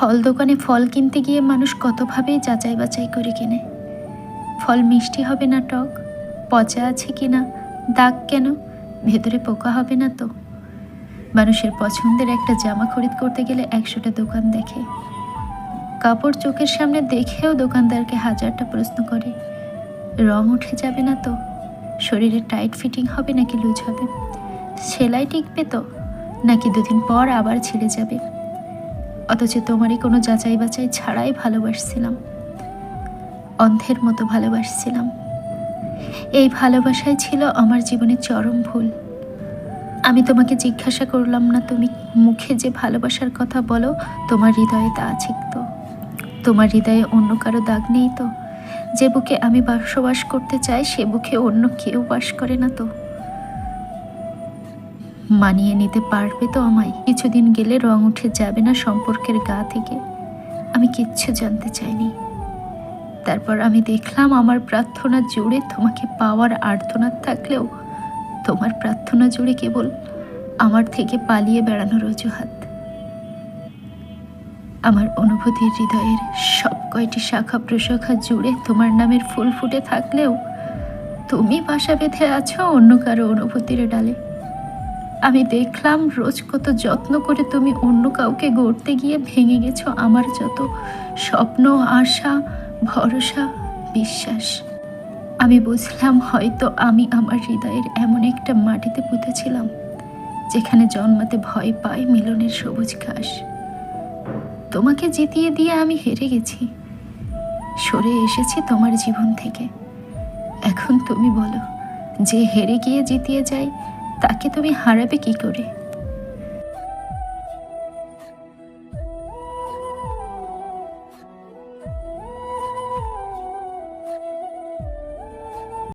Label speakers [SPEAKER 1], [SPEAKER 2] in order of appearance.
[SPEAKER 1] ফল দোকানে ফল কিনতে গিয়ে মানুষ কতভাবেই যাচাই বাছাই করে কেনে? ফল মিষ্টি হবে না টক? পচা আছে কি না? দাগ কেন? ভেতরে পোকা হবে না তো? মানুষের পছন্দের একটা জামা খরিদ করতে গেলে একশোটা দোকান দেখে। কাপড় চোখের সামনে দেখেও দোকানদারকে হাজারটা প্রশ্ন করে। রং উঠে যাবে না তো? শরীরে টাইট ফিটিং হবে নাকি লুজ হবে? সেলাই টিকবে তো? নাকি দুদিন পর আবার ছিঁড়ে যাবে? অথচ তোমারই কোনো যাচাই বাছাই ছাড়াই ভালোবাসছিলাম। অন্ধের মতো ভালোবাসছিলাম। এই ভালোবাসাই ছিল আমার জীবনের চরম ভুল। আমি তোমাকে জিজ্ঞাসা করলাম না, তুমি মুখে যে ভালোবাসার কথা বলো, তোমার হৃদয়ে তা আছে তো? তোমার হৃদয়ে অন্য কারও দাগ নেই তো? যে বুকে আমি বসবাস করতে চাই, সে বুকে অন্য কেউ বাস করে না তো? মানিয়ে নিতে পারবে তো আমায়? কিছুদিন গেলে রং উঠে যাবে না সম্পর্কের গা থেকে। আমি কিচ্ছু জানতে চাইনি। তারপর আমি দেখলাম আমার প্রার্থনা জুড়ে তোমাকে পাওয়ার আর্তনাদ থাকলেও তোমার প্রার্থনা জুড়ে কেবল আমার থেকে পালিয়ে বেড়ানোর অজুহাত। আমার অনুভূতির হৃদয়ের সব কয়টি শাখা প্রশাখা জুড়ে তোমার নামের ফুল ফুটে থাকলেও তুমি বাসা বেঁধে আছো অন্য কারও অনুভূতির ডালে। আমি দেখলাম রোজ কত যত্ন করে তুমি অন্য কাউকে গড়তে গিয়ে ভেঙে গেছো আমার যত স্বপ্ন, আশা, ভরসা, বিশ্বাস। আমি বুঝলাম হয়তো আমি আমার হৃদয়ের এমন একটা মাটিতে পুঁতেছিলাম, যেখানে জন্মাতে ভয় পায় মিলনের সবুজ ঘাস। তোমাকে জিতিয়ে দিয়ে আমি হেরে গেছি। সরে এসেছি তোমার জীবন থেকে। এখন তুমি বলো, যে হেরে গিয়ে জিতিয়ে যায় তাকে তুমি হারাবে কি করে?